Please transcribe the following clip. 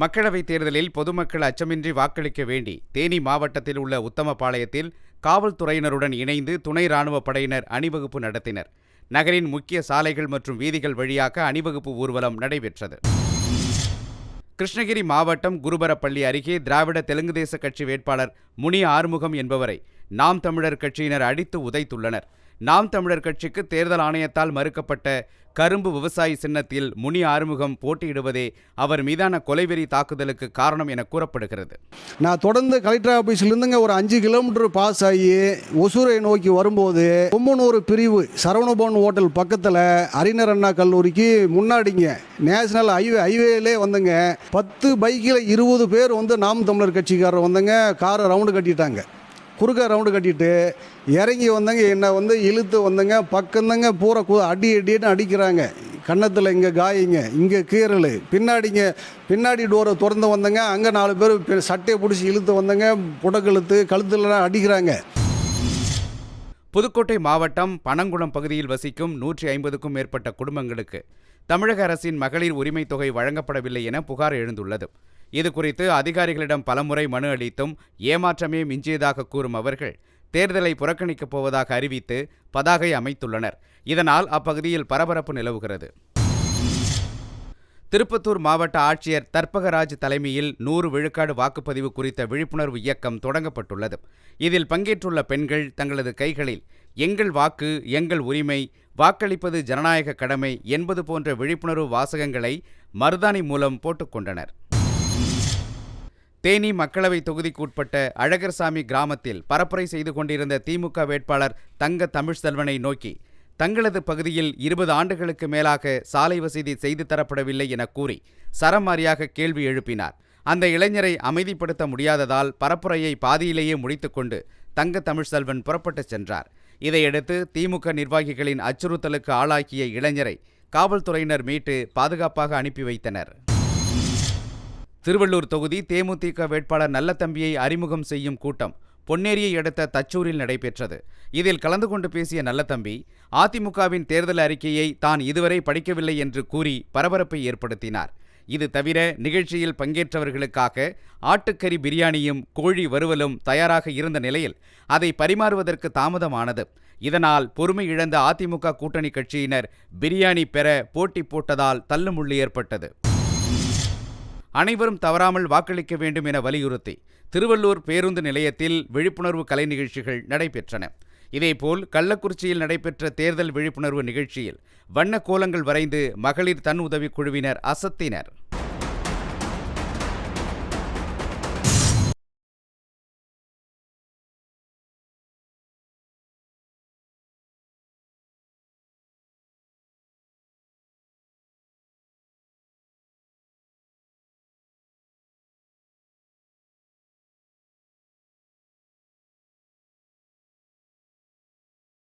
மக்களவைத் தேர்தலில் பொதுமக்கள் அச்சமின்றி வாக்களிக்க வேண்டி தேனி மாவட்டத்தில் உள்ள உத்தமபாளையத்தில் காவல்துறையினருடன் இணைந்து துணை ராணுவப் படையினர் அணிவகுப்பு நடத்தினர். நகரின் முக்கிய சாலைகள் மற்றும் வீதிகள் வழியாக அணிவகுப்பு ஊர்வலம் நடைபெற்றது. கிருஷ்ணகிரி மாவட்டம் குருபரப்பள்ளி அருகே திராவிட தெலுங்கு தேச கட்சி வேட்பாளர் முனி ஆறுமுகம் என்பவரை நாம் தமிழர் கட்சியினர் அடித்து உதைத்துள்ளனர். நாம் தமிழர் கட்சிக்கு தேர்தல் ஆணையத்தால் மறுக்கப்பட்ட கரும்பு விவசாயி சின்னத்தில் முனி ஆறுமுகம் போட்டியிடுவதே அவர் மீதான கொலைவெறி தாக்குதலுக்கு காரணம் என கூறப்படுகிறது. நான் தொடர்ந்து கலெக்டர் ஆஃபீஸ்லேருந்துங்க ஒரு அஞ்சு கிலோமீட்டர் பாஸ் ஆகி ஒசூரை நோக்கி வரும்போது கொம்பனூர் பிரிவு சரவணபவன் ஹோட்டல் பக்கத்தில் அறிஞர் அண்ணா கல்லூரிக்கு முன்னாடிங்க நேஷனல் ஹைவே ஹைவேலே வந்துங்க பத்து பைக்கில் இருபது பேர் வந்து நாம் தமிழர் கட்சிக்காரர் வந்துங்க காரை ரவுண்டு கட்டிட்டாங்க. குறுக்க ரவுண்டு கட்டிட்டு இறங்கி வந்தங்க என்னை வந்து இழுத்து வந்தங்க பக்கந்தங்க பூரா கு அடி அடின்னு அடிக்கிறாங்க. கன்னத்தில் இங்கே காயிங்க இங்கே கீரல் பின்னாடிங்க பின்னாடி டோரை திறந்து வந்தங்க அங்கே நாலு பேர் சட்டையை பிடிச்சி இழுத்து வந்தங்க புடக்கழுத்து கழுத்துலலாம் அடிக்கிறாங்க. புதுக்கோட்டை மாவட்டம் பனங்குளம் பகுதியில் வசிக்கும் நூற்றி ஐம்பதுக்கும் மேற்பட்ட குடும்பங்களுக்கு தமிழக அரசின் மகளிர் உரிமைத் தொகை வழங்கப்படவில்லை என புகார் எழுந்துள்ளது. இது குறித்து அதிகாரிகளிடம் பலமுறை மனு அளித்தும் ஏமாற்றமே மிஞ்சியதாக கூறும் அவர்கள் தேர்தலை புறக்கணிக்கப் போவதாக அறிவித்து பதாகை அமைத்துள்ளனர். இதனால் அப்பகுதியில் பரபரப்பு நிலவுகிறது. திருப்பத்தூர் மாவட்ட ஆட்சியர் தர்பகராஜ் தலைமையில் நூறு விழுக்காடு வாக்குப்பதிவு குறித்த விழிப்புணர்வு இயக்கம் தொடங்கப்பட்டுள்ளது. இதில் பங்கேற்றுள்ள பெண்கள் தங்களது கைகளில் எங்கள் வாக்கு எங்கள் உரிமை வாக்களிப்பது ஜனநாயக கடமை என்பது போன்ற விழிப்புணர்வு வாசகங்களை மருதாணி மூலம் போட்டுக்கொண்டனர் தேனி மக்களவை தொகுதிக்குட்பட்ட அழகர்சாமி கிராமத்தில் பரப்புரை செய்து கொண்டிருந்த திமுக வேட்பாளர் தங்க தமிழ்செல்வனை நோக்கி தங்களது பகுதியில் இருபது ஆண்டுகளுக்கு மேலாக சாலை வசதி செய்து தரப்படவில்லை என கூறி சரமாரியாக கேள்வி எழுப்பினார். அந்த இளைஞரை அமைதிப்படுத்த முடியாததால் பரப்புரையை பாதியிலேயே முடித்துக்கொண்டு தங்க தமிழ்செல்வன் புறப்பட்டுச் சென்றார். இதையடுத்து திமுக நிர்வாகிகளின் அச்சுறுத்தலுக்கு ஆளாக்கிய இளைஞரை காவல்துறையினர் மீட்டு பாதுகாப்பாக அனுப்பி வைத்தனர். திருவள்ளூர் தொகுதி தேமுதிக வேட்பாளர் நல்லத்தம்பியை அறிமுகம் செய்யும் கூட்டம் பொன்னேரியை அடுத்த தச்சூரில் நடைபெற்றது. இதில் கலந்து கொண்டு பேசிய நல்லத்தம்பி அதிமுகவின் தேர்தல் அறிக்கையை தான் இதுவரை படிக்கவில்லை என்று கூறி பரபரப்பை ஏற்படுத்தினார். இது தவிர நிகழ்ச்சியில் பங்கேற்றவர்களுக்காக ஆட்டுக்கறி பிரியாணியும் கோழி வறுவலும் தயாராக இருந்த நிலையில் அதை பரிமாறுவதற்கு தாமதமானது. இதனால் பொறுமை இழந்த அதிமுக கூட்டணி கட்சியினர் பிரியாணி பெற போட்டி போட்டதால் தள்ளுமுள்ளு ஏற்பட்டது. அனைவரும் தவறாமல் வாக்களிக்க வேண்டும் என வலியுறுத்தி திருவள்ளூர் பேருந்து நிலையத்தில் விழிப்புணர்வு கலை நிகழ்ச்சிகள் நடைபெற்றன. இதேபோல் கள்ளக்குறிச்சியில் நடைபெற்ற தேர்தல் விழிப்புணர்வு நிகழ்ச்சியில் வண்ண கோலங்கள் வரைந்து மகளிர் தன் உதவிக் குழுவினர் அசத்தினர்.